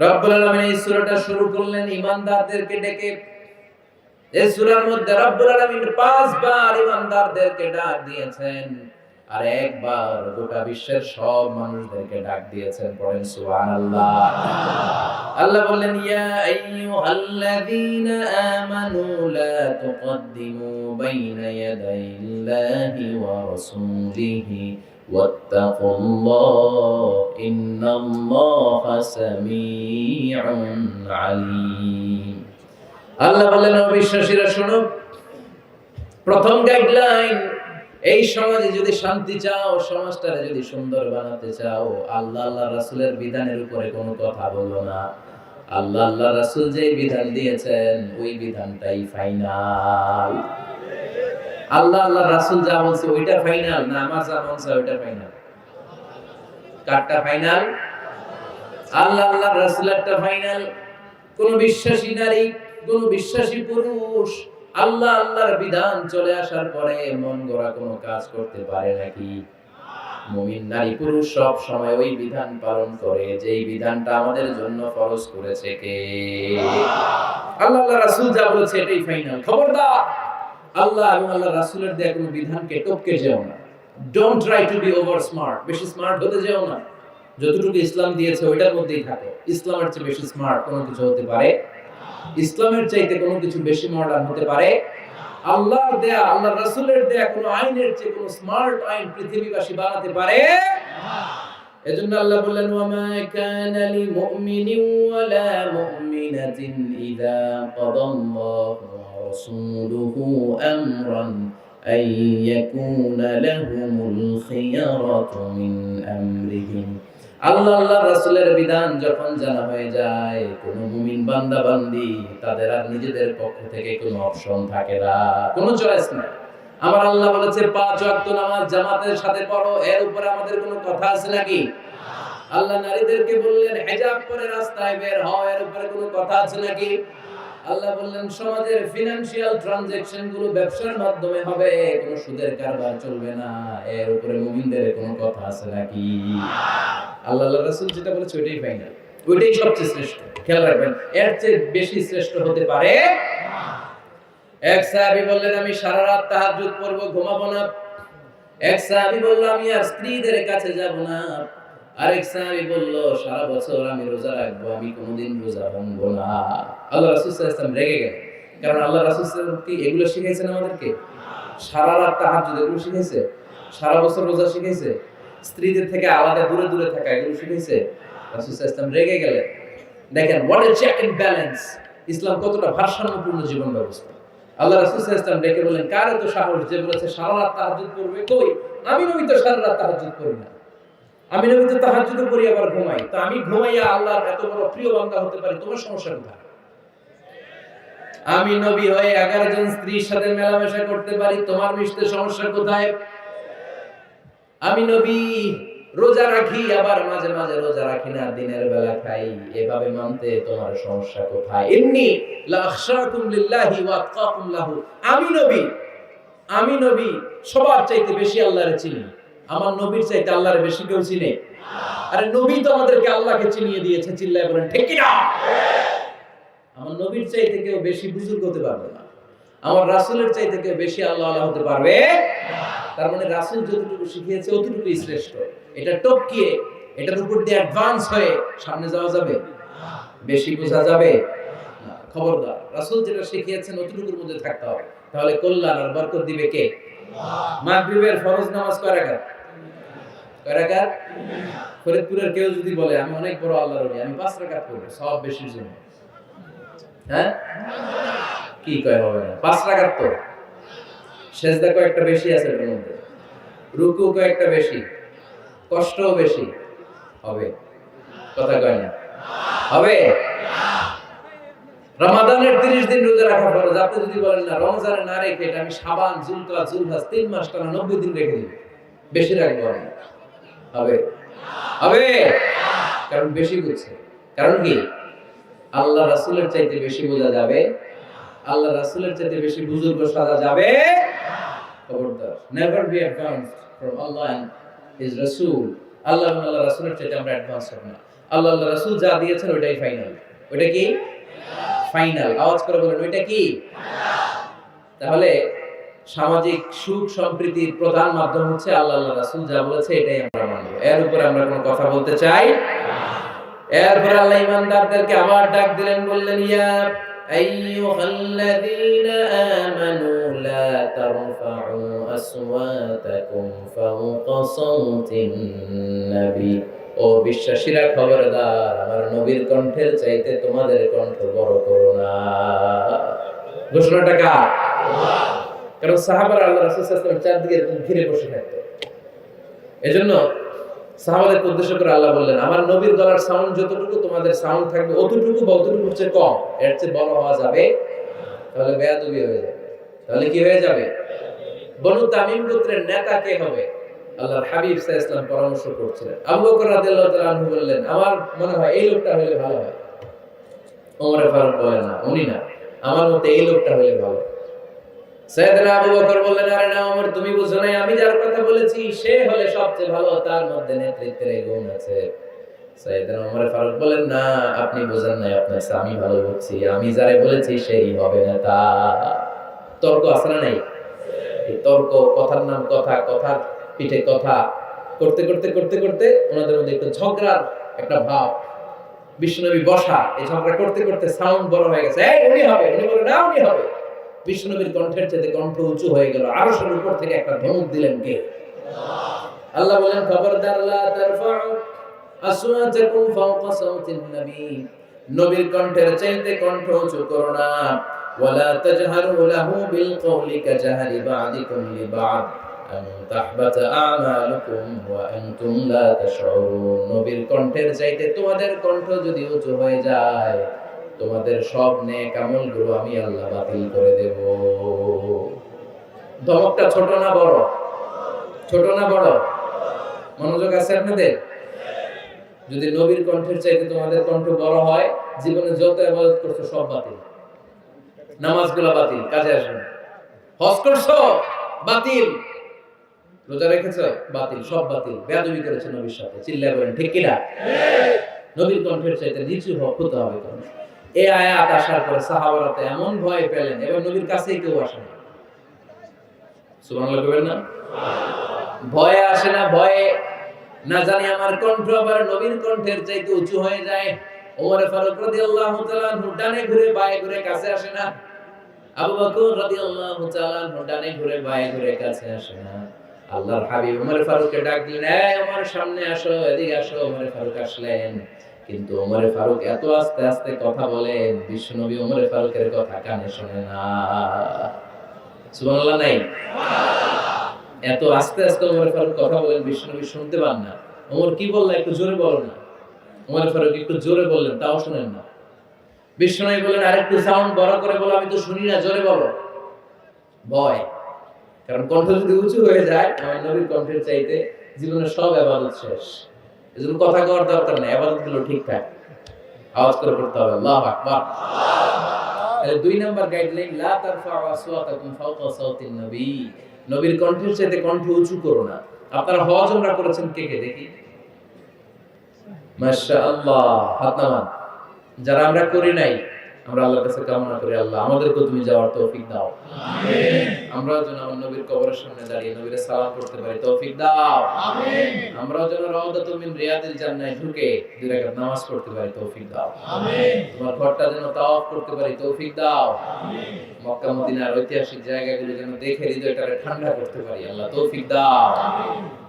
রব্বুল আলামিন এই সূরাটা শুরু করলেন, ঈমানদারদেরকে ডেকে। এই সূরার মধ্যে রব্বুল আলামিন পাঁচবার ঈমানদারদেরকে ডাক দিয়েছেন আর একবার গোটা বিশ্বের সব মানুষদেরকে ডাক দিয়েছেন, পড়েন সুবহানাল্লাহ। আল্লাহ বললেন, ইয়া আইয়ুহাল্লাযীনা আমানু লা তুকদ্দিমু বাইনা ইয়াদাইল্লাহি ওয়া রাসূলিহি। واتقوا الله إن الله سميع عليم আল্লাহ বললেন অবিশ্বাসীরা শোনো প্রথম গাইডলাইন এই সমাজে যদি শান্তি চাও সমাজটারে যদি সুন্দর বানাতে চাও আল্লাহ আল্লাহ রাসূলের বিধানের উপরে কোনো কথা বলো না আল্লাহ আল্লাহ রাসূল যে বিধান দিয়েছেন ওই বিধানটাই ফাইনাল আল্লাহ আল্লাহ রাসূল যা বলছে ওইটা ফাইনাল না আমার যা বলছে ওইটা ফাইনাল কারটা ফাইনাল আল্লাহ আল্লাহ রাসূলেরটা ফাইনাল কোন বিশ্বাসী নারী, কোন বিশ্বাসী পুরুষ আল্লাহ, আল্লাহর বিধান চলে আসার পরে মন কোনো কাজ করতে পারে নাকি? মুমিন নারী, পুরুষ সব সময় ওই বিধান পালন করে, যেই বিধানটা আমাদের জন্য ফরজ করেছে কে? আল্লাহ আল্লাহ রাসূল যা বলেছে এটাই ফাইনাল খবরদার! আল্লাহ এবং আল্লাহ রাসূলের দেয়া কোনো বিধানকে টপকে যেও না। Don't try to be over smart বেশি স্মার্ট হতে যেও না। যতটুকু ইসলাম দিয়েছে ওইটার মধ্যেই থাকো। ইসলামের চেয়ে বেশি স্মার্ট কোনো কিছু হতে পারে? ইসলামের চাইতে কোনো কিছু বেশি মডার্ন হতে পারে? আল্লাহর দেয়া আল্লাহ রাসুলের দেয়া কোনো আইনের চেয়ে কোনো স্মার্ট আইন পৃথিবীবাসী বানাতে পারে? এজন্য আল্লাহ বললেন, ওয়ামা কানা লিমুমিনিন ওয়ালা মুমিনাতিন ইযা কাদাল্লাহু রাসূলুহু আমরান আন ইয়াকুনা লাহুমুল খিয়ারাতু মিন আমরিহিম আল্লাহ আল্লাহ রাসূলের বিধান যখন জানা হয়ে যায়, কোন মুমিন বান্দা বান্দি, তাদের আর নিজেদের পক্ষ থেকে কোনো অপশন থাকে না, কোনো চয়েস নাই। আমার আল্লাহ বলেছে, পাঁচ ওয়াক্ত নামাজ জামাতের সাথে পড়ো, এর উপরে আমাদের কোনো কথা আছে নাকি? আল্লাহ নারীদেরকে বললেন, হেজাব করে রাস্তায় বের হও, এর উপরে কোনো কথা আছে নাকি? আল্লাহ বললেন, সমাজের ফিনান্সিয়াল ট্রানজাকশনগুলো ব্যবসার মাধ্যমে হবে, কোনো সুদের কারবার চলবে না, এর উপরে মুমিনদের কোনো কথা আছে নাকি? আল্লাহ আল্লাহ রাসূল যেটা বলেছে ওইটাই ফাইনাল ওইটাই সবচেয়ে শ্রেষ্ঠ, খেয়াল রাখবেন, এর চেয়ে বেশি শ্রেষ্ঠ হতে পারে এক সাহাবী বললেন, আমি সারা রাত তাহাজ্জুদ পড়ব, ঘুমাবো না। এক সাহাবী বলল, আমি আর স্ত্রীদের কাছে যাব না। আরেক সাহাবী বলল, সারা বছর আমি রোজা রাখব, আমি কোনোদিন রোজা না। আল্লাহ রাসূল ওয়াসাল্লাম রেগে গেলেন। কারণ আল্লাহ রাসূল কি এগুলো আমাদেরকে? সারা রাত তাহাজ্জুদ এগুলো শিখাইছে? সারা বছর রোজা শিখাইছে? স্ত্রীদের থেকে আলাদা দূরে দূরে থাকা এগুলো শিখাইছে? রাসূল ওয়াসাল্লাম রেগে দেখেন হোয়াট চেক এন্ড ব্যালেন্স ইসলাম কতটা ভারসাম্যপূর্ণ জীবন ব্যবস্থা। আল্লাহ রাসূল ওয়াসাল্লাম ডেকে বলেন কার এত সাহস যে বলেছে, সারা রাত তাহাজ্জুদ করবে কই? আমি নবী তো সারা রাত তাহাজ্জুদ করি না। আমি নবী তো তাহাজ্জুদ করি, আবার ঘুমাই। তো আমি ঘুমাইয়া আল্লাহর এত বড় প্রিয় বান্দা হতে পারি, তোমার সমস্যা কোথায়? আমি নবী হয়ে এগারো জন স্ত্রীর সাথে মেলামেশা করতে পারি, তোমার মিশতে সমস্যা কোথায়? আমি নবী, রোজা রাখি, আবার মাঝে মাঝে রোজা রাখি না, দিনের বেলা খাই, এভাবে মানতে তোমার সমস্যা কোথায়? এমনি লাখশাকুম লিল্লাহি ওয়া আতকাকুম লাহু। আমি নবী আমি নবী, সবার চাইতে বেশি আল্লাহর চিনি। আমার নবীর চাইতে আল্লাহরে বেশি কেউ চিনে? আরে নবী তো আমাদেরকে আল্লাহকে চিনিয়ে দিয়েছে, চিল্লায় বলেন, ঠিক না আমার নবীর চাইতে কেউ বেশি বুজুর্গ হতে পারবে না। আমার রাসূলের চাইতে কেউ বেশি আল্লাহ আল্লাহ হতে পারবে? তার মানে রাসূল যতটুকু শিখিয়েছে, অতটুকুই শ্রেষ্ঠ। এটা টপকিয়ে, এটার উপর দিয়ে অ্যাডভান্স হয়ে সামনে যাওয়া যাবে? বেশি বোঝা যাবে? খবরদার। রাসূল যেটা শিখিয়েছেন, অতটুকুর মধ্যে থাকতে হবে। তাহলে কল্যাণ আর বরকত দিবে কে? মাগরিবের ফরজ নামাজ কয় রাকাত কয় ফরিদপুরের কেউ যদি বলে, আমি অনেক বড় আল্লাহর ওলি আমি পাঁচ রাকাত করব সব বেশির জন্য। হ্যাঁ? কি কয় হবে না? পাঁচ রাকাত তো। সেজদা কয়েকটা বেশি আছে এর মধ্যে। রুকু কয়েকটা বেশি। কষ্টও বেশি। হবে। কথা কয় না? হবে? রমাদানের তিরিশ দিন রোজা রাখা ফরজ। আপনি যদি বলেন, না, রমজানে না রেখে এটা আমি সাবান জুলকা জুলহাস তিন মাস টানা নব্বই দিন রেখে দিই বেশি রাখব আমি। হবে। হবে। কারণ বেশি বুঝছে। কারণ কি? আল্লাহ রাসূলের চাইতে বেশি বোঝা যাবে। আল্লাহ রাসূলের চাইতে বেশি বুজুর্গ সাজা যাবে। খবরদার। নেভার বি অ্যাডভান্সড ফ্রম আল্লাহ এন্ড হিজ রাসূল আল্লাহ আল্লাহ রাসূলের চাইতে আমরা অ্যাডভান্স হব না। আল্লাহ আল্লাহ রাসূল যা দিয়েছেন ওইটাই ফাইনাল ওইটা কি? ফাইনাল আওয়াজ করে বলেন ওইটা কি? তাহলে সামাজিক সুখ সম্প্রীতির প্রধান মাধ্যম হচ্ছে আল্লাহ রাসূল যা বলেছে এটাই আমরা মানব এর উপরে আমরা কোনো কথা বলতে চাই? এরপর আল্লাহ ইমানদারদেরকে আবার ডাক দিলেন, বললেন, ইয়া আইয়ুহাল্লাযীনা আমানু লা তারফা'ু আসওয়াতাকুম ফাওকা সাওতিন নবী। ও বিশ্বাসীরা, খবরদার, আমার নবীর কণ্ঠের চাইতে তোমাদের কণ্ঠ বড় করো না ঘোষণাটা কার? কারণ সাহাবারা আল্লাহ রাসূল সাল্লাল্লাহু আলাইহি ওয়াসাল্লাম চারদিকে এরকম ঘিরে বসে থাকতো। এজন্য সাহাবাদেরকে উদ্দেশ্য করে আল্লাহ বললেন, আমার নবীর গলার সাউন্ড যতটুকু তোমাদের সাউন্ড থাকবে, অতটুকু বা অতটুকু হচ্ছে কম। এর চেয়ে বড় হওয়া যাবে তাহলে বেয়াদবি হয়ে যাবে। তাহলে কি হয়ে যাবে? বনু তামিম গোত্রের নেতা কে হবে? আল্লাহর হাবিব ইসলাম পরামর্শ করছিলেন। আবু বকর রাদিয়াল্লাহু তাআলা বললেন, আমার মনে হয় এই লোকটা হলে ভালো হয়। ওমর ফারুক বলে না, উনি না। আমার মতে এই লোকটা হলে ভালো সৈয়দনা আবু বকর বললেন, আরে না ওমর, তুমি বুঝো নাই, আমি যার কথা বলেছি, সে হলে সবচেয়ে ভালো, তার মধ্যে নেতৃত্বের গুণ আছে। ওমর ফারুক বলেন না, আপনি বুঝেন নাই, আপনার আমি ভালো বলছি আমি যারে বলেছি সেই হবে না তা। তর্ক আছে না নাই? তর্ক, কথার নাম কথা, কথার পিঠে কথা, করতে করতে করতে করতে ওনাদের মধ্যে একটু ঝগড়ার একটা ভাব। বিষ্ণুনবী বসা, এই ঝগড়া করতে করতে সাউন্ড বড় হয়ে গেছে। এই, উনি হবে, উনি বলে না, উনি হবে। বিষ্ণুনবীর কণ্ঠের চেয়ে কণ্ঠ উঁচু হয়ে গেল। আরও সব উপর থেকে একটা ধমক দিলেন কে? আল্লাহ বলেন খবরদার, লা তারফাউ আসওয়াতাকুম ফাওকা সাওতিন নবী। নবীর কণ্ঠের চাইতে কণ্ঠ উঁচু করো না। ওয়ালা তাজহারু লাহু বিল কওলি কাজাহরি বা'দিকুম লিবা'দ। আন তাহবাতা আমালুকুম ওয়া আনতুম লা তাশউরুন। নবীর কণ্ঠের চাইতে তোমাদের কণ্ঠ যদি উঁচু হয়ে যায় তোমাদের সব নেক আমলগুলো আমি আল্লাহ বাতিল করে দেব। ধমকটা ছোট না বড়? ছোট না বড়? মনোযোগ আছে আপনাদের? যদি নবীর কণ্ঠের চাইতে তোমাদের কণ্ঠ বড় হয় জীবনে যত ইবাদত করছ সব বাতিল। নামাজগুলো বাতিল কাজে আসবে না। হজ করছ বাতিল। রোজা রেখেছো বাতিল সব বাতিল। বেয়াদবি করেছে নবীর সাথে। চিল্লায় বলেন ঠিক কিনা? নবীর কণ্ঠের চাইতে নিচু হোক হতে হবে কণ্ঠ এই আয়াত আসার পরে সাহাবারা তো এমন ভয় পেলেন, এবার নবীর কাছেই কেউ আসে না সুবহানাল্লাহ না? আসে না, ভয়ে না জানি আমার কণ্ঠ আবার নবীর কণ্ঠের চাইতে উঁচু হয়ে যায়। ওমর ফারুক রাদিয়াল্লাহু তাআলা ঘুরে বায়ে ঘুরে কাছে আসে না। আবু বকর রাদিয়াল্লাহু তাআলা ডানে ঘুরে বায়ে ঘুরে কাছে আসে না। আল্লাহর হাবিব ওমর ফারুককে ডাক দিলেন এই ওমর, সামনে আসো, এদিকে আসো। ওমর ফারুক আসলেন। কিন্তু ওমর ফারুক এত আস্তে আস্তে কথা বলে বিশ্বনবী ওমর ফারুকের কথা কানে শোনে না। সুবহানাল্লাহ, নাই? এত আস্তে আস্তে ওমর ফারুক কথা বলেন, বিশ্বনবী শুনতে পান না। ওমর কি বললেন একটু জোরে বলো না। ওমর ফারুক একটু জোরে বললেন, তাও শুনেন না। বিশ্বনবী বললেন, আরেকটু সাউন্ড বড় করে বলো, আমি তো শুনি না, জোরে বলো। ভয়। কারণ কণ্ঠ যদি উঁচু হয়ে যায়, আমার নবীর কণ্ঠের চাইতে জীবনের সব আবাদত শেষ। এজন্য কথা কওয়ার দরকার নেই আবাদতগুলো ঠিকঠাক আওয়াজ করে পড়তে হবে, আল্লাহ আকবার। তাহলে দুই নাম্বার গাইডলাইন লা তারফা আসওয়াতাকুম ফাওকা সাওতিন নবী। নবীর কণ্ঠের চাইতে কণ্ঠ উঁচু করো না। আপনারা হজ ওমরা করেছেন কে কে দেখি? মাশাআল্লাহ, হাত নামান। যারা আমরা করি নাই আমরা আল্লাহর কাছে কামনা করি আল্লাহ আমাদেরকে তুমি যাওয়ার তৌফিক দাও। আমিন। আমরাও যেন আমার নবীর কবরের সামনে দাঁড়িয়ে নবীর সালাম করতে পারি তৌফিক দাও। আমিন। আমরাও যেন রাউদাতুল মিন রিয়াদিল জান্নাহ ঢুকে দুই রাকাত নামাজ পড়তে পারি তৌফিক দাও। আমিন। তোমার ঘরটা যেন তাওয়াফ করতে পারি তৌফিক দাও। আমিন। মক্কা মদিনার ঐতিহাসিক জায়গাগুলো যেন দেখে হৃদয়টারে ঠান্ডা করতে পারি আল্লাহ তৌফিক দাও। আমিন।